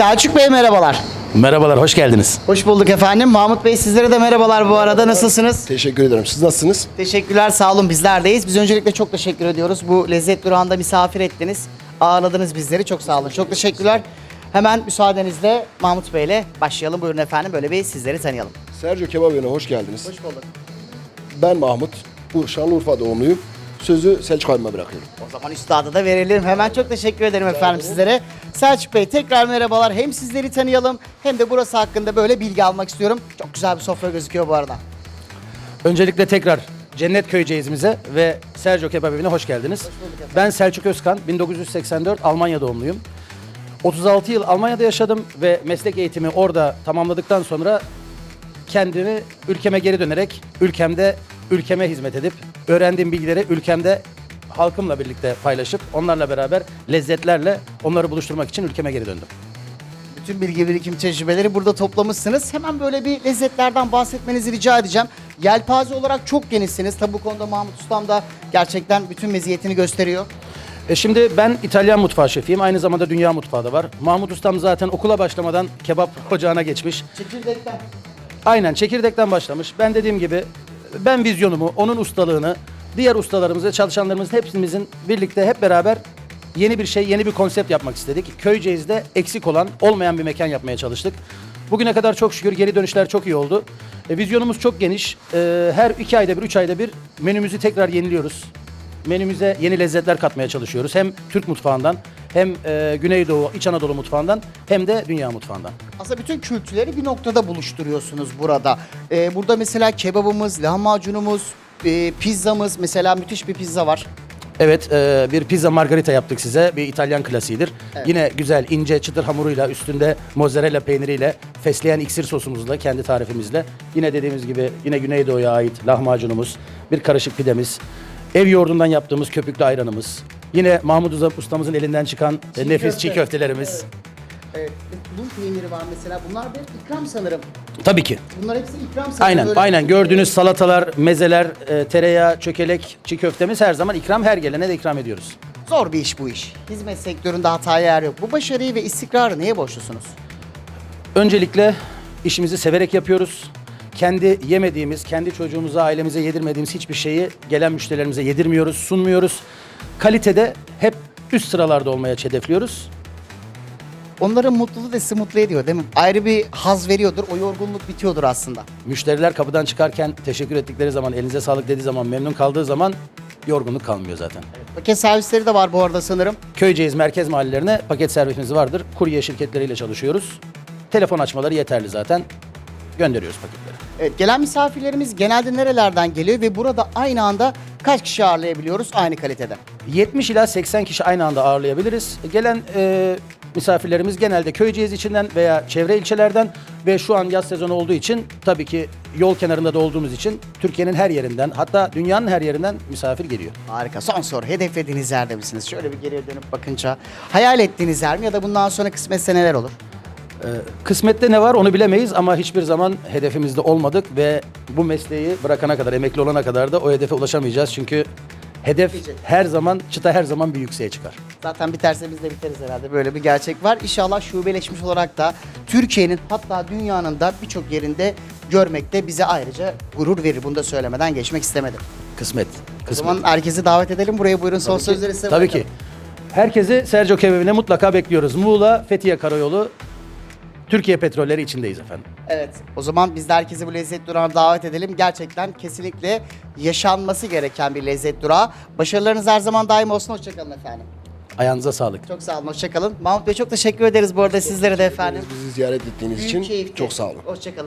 Selçuk Bey merhabalar. Merhabalar, hoş geldiniz. Hoş bulduk efendim. Mahmut Bey sizlere de merhabalar bu arada. Nasılsınız? Teşekkür ederim. Siz nasılsınız? Teşekkürler sağ olun bizlerdeyiz. Biz öncelikle çok teşekkür ediyoruz. Bu lezzet durağında misafir ettiniz. Ağırladınız bizleri. Çok sağ olun. Çok teşekkürler. Hemen müsaadenizle Mahmut Bey'le başlayalım. Buyurun efendim böyle bir sizleri tanıyalım. Sergio Kebap Evi'ne hoş geldiniz. Hoş bulduk. Ben Mahmut. Bu Şanlıurfa doğumluyum. Sözü Selçuk abime bırakıyorum. O zaman üstadı da verelim. Hemen çok teşekkür ederim efendim sizlere. Selçuk Bey tekrar merhabalar. Hem sizleri tanıyalım hem de burası hakkında böyle bilgi almak istiyorum. Çok güzel bir sofra gözüküyor bu arada. Öncelikle tekrar Cennet Köyceğizimize ve Sergio Kebap Evi'ne hoş geldiniz. ben Selçuk Özkan, 1984 Almanya doğumluyum. 36 yıl Almanya'da yaşadım ve meslek eğitimi orada tamamladıktan sonra kendimi ülkeme geri dönerek ülkemde ülkeme hizmet edip öğrendiğim bilgileri ülkemde halkımla birlikte paylaşıp onlarla beraber lezzetlerle onları buluşturmak için ülkeme geri döndüm. Bütün bilgi birikim tecrübeleri burada toplamışsınız. Hemen böyle bir lezzetlerden bahsetmenizi rica edeceğim. Yelpaze olarak çok genişsiniz. Tabi bu konuda Mahmut Ustam da gerçekten bütün meziyetini gösteriyor. E şimdi ben İtalyan mutfağı şefiyim. Aynı zamanda dünya mutfağı da var. Mahmut Ustam zaten okula başlamadan kebap ocağına geçmiş. Çekirdekten. Aynen çekirdekten başlamış. Ben dediğim gibi ben vizyonumu, onun ustalığını, diğer ustalarımızı, çalışanlarımızın hepsimizin birlikte hep beraber yeni bir şey, yeni bir konsept yapmak istedik. Köyceğiz'de eksik olan, olmayan bir mekan yapmaya çalıştık. Bugüne kadar çok şükür geri dönüşler çok iyi oldu. E, vizyonumuz çok geniş. E, her iki ayda bir, üç ayda bir menümüzü tekrar yeniliyoruz. Menümüze yeni lezzetler katmaya çalışıyoruz. Hem Türk mutfağından, hem e, Güneydoğu, İç Anadolu mutfağından, hem de dünya mutfağından. Aslında bütün kültürleri bir noktada buluşturuyorsunuz burada. Ee, burada mesela kebabımız, lahmacunumuz, e, pizzamız mesela müthiş bir pizza var. Evet, e, bir pizza margarita yaptık size. Bir İtalyan klasiğidir. Yine güzel, ince, çıtır hamuruyla, üstünde mozzarella peyniriyle, fesleğen iksir sosumuzla, kendi tarifimizle. Yine dediğimiz gibi, yine Güneydoğu'ya ait lahmacunumuz, bir karışık pidemiz, ev yoğurdundan yaptığımız köpüklü ayranımız. Yine Mahmut Uzap ustamızın elinden çıkan e, nefis çiğ köftelerimiz. Evet, bunun peyniri var mesela. Bunlar bir ikram sanırım. Tabii ki. Bunlar hepsi ikram sanırım. Aynen, Böyle- aynen. Gördüğünüz salatalar, mezeler, e, tereyağı, çökelek, çiğ köftemiz her zaman ikram, her gelene de ikram ediyoruz. Zor bir iş bu iş. Hizmet sektöründe hataya yer yok. Bu başarıyı ve istikrarı neye borçlusunuz? Öncelikle işimizi severek yapıyoruz. Kendi yemediğimiz, kendi çocuğumuza, ailemize yedirmediğimiz hiçbir şeyi gelen müşterilerimize yedirmiyoruz, sunmuyoruz. Kalitede hep üst sıralarda olmaya hedefliyoruz. Onların mutluluğu da sizi mutlu ediyor değil mi? Ayrı bir haz veriyordur. O yorgunluk bitiyordur aslında. Müşteriler kapıdan çıkarken teşekkür ettikleri zaman, elinize sağlık dediği zaman, memnun kaldığı zaman yorgunluk kalmıyor zaten. Paket servisleri de var bu arada sanırım. Köyceğiz merkez mahallelerine paket servisimiz vardır. Kurye şirketleriyle çalışıyoruz. Telefon açmaları yeterli zaten. Gönderiyoruz paketleri. Evet, gelen misafirlerimiz genelde nerelerden geliyor ve burada aynı anda kaç kişi ağırlayabiliyoruz aynı kalitede? 70 ila 80 kişi aynı anda ağırlayabiliriz. Gelen e, misafirlerimiz genelde Köyceğiz içinden veya çevre ilçelerden ve şu an yaz sezonu olduğu için tabii ki yol kenarında da olduğumuz için Türkiye'nin her yerinden hatta dünyanın her yerinden misafir geliyor. Harika. Son soru. Hedeflediğiniz yerde misiniz? Şöyle bir geriye dönüp bakınca. Hayal ettiğiniz yer mi ya da bundan sonra kısmetse neler olur? Kısmette ne var onu bilemeyiz ama hiçbir zaman hedefimizde olmadık ve bu mesleği bırakana kadar, emekli olana kadar da o hedefe ulaşamayacağız. Çünkü hedef her zaman, çıta her zaman bir yükseğe çıkar. Zaten biterse biz de biteriz herhalde. Böyle bir gerçek var. İnşallah şubeleşmiş olarak da Türkiye'nin hatta dünyanın da birçok yerinde görmekte bize ayrıca gurur verir. Bunu da söylemeden geçmek istemedim. Kısmet. O Kısmet. zaman herkesi davet edelim. Buraya buyurun. Son sözleri size Tabii bırakalım. ki. Herkesi Sergio Kebabı'ne mutlaka bekliyoruz. Muğla, Fethiye Karayolu, Türkiye Petrolleri içindeyiz efendim. Evet. O zaman biz de herkesi bu lezzet durağına davet edelim. Gerçekten kesinlikle yaşanması gereken bir lezzet durağı. Başarılarınız her zaman daim olsun. Hoşçakalın efendim. Ayağınıza sağlık. Çok sağ olun. Hoşçakalın. Mahmut Bey çok teşekkür ederiz bu arada sizlere de efendim. Bizi ziyaret ettiğiniz Büyük için keyifti. çok sağ olun. Hoşçakalın.